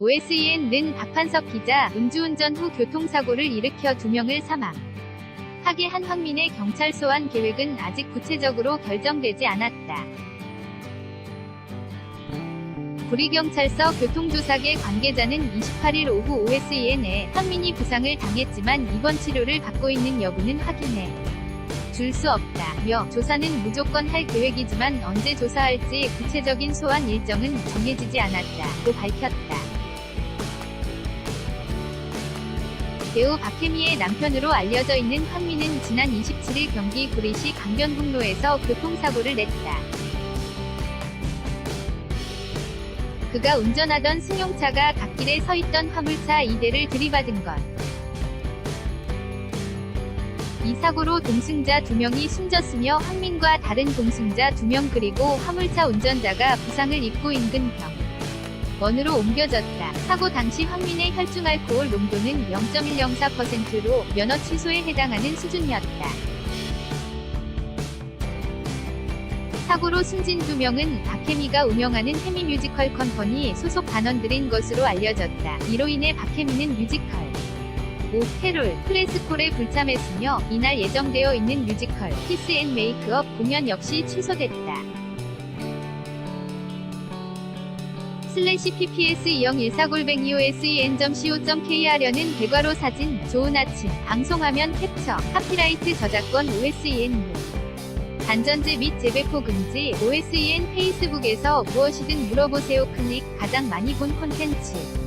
OSEN는 박판석 기자, 음주운전 후 교통사고를 일으켜 두 명을 사망. 하게 한 황민의 경찰 소환 계획은 아직 구체적으로 결정되지 않았다. 구리경찰서 교통조사계 관계자는 28일 오후 OSEN에 황민이 부상을 당했지만 입원 치료를 받고 있는 여부는 확인해 줄 수 없다며 조사는 무조건 할 계획이지만 언제 조사할지 구체적인 소환 일정은 정해지지 않았다고 밝혔다. 배우 박혜미의 남편으로 알려져 있는 황민은 지난 27일 경기 구리시 강변북로에서 교통사고를 냈다. 그가 운전하던 승용차가 갓길에 서 있던 화물차 2대를 들이받은 것. 이 사고로 동승자 2명이 숨졌으며 황민과 다른 동승자 2명 그리고 화물차 운전자가 부상을 입고 인근 병. 원으로 옮겨졌다. 사고 당시 황민의 혈중 알코올 농도는 0.104%로 면허 취소에 해당하는 수준이었다. 사고로 숨진 두 명은 박혜미가 운영하는 해미 뮤지컬 컴퍼니 소속 단원들인 것으로 알려졌다. 이로 인해 박혜미는 뮤지컬 오 캐롤 클래스콜에 불참했으며 이날 예정되어 있는 뮤지컬 키스 앤 메이크업 공연 역시 취소됐다. 슬래시 pps 2014골뱅이 osen.co.kr여는 대괄호 사진, 좋은 아침, 방송화면 캡처, 카피라이트 저작권 OSEN 단전제 및 재배포 금지 OSEN 페이스북에서 무엇이든 물어보세요 클릭 가장 많이 본 콘텐츠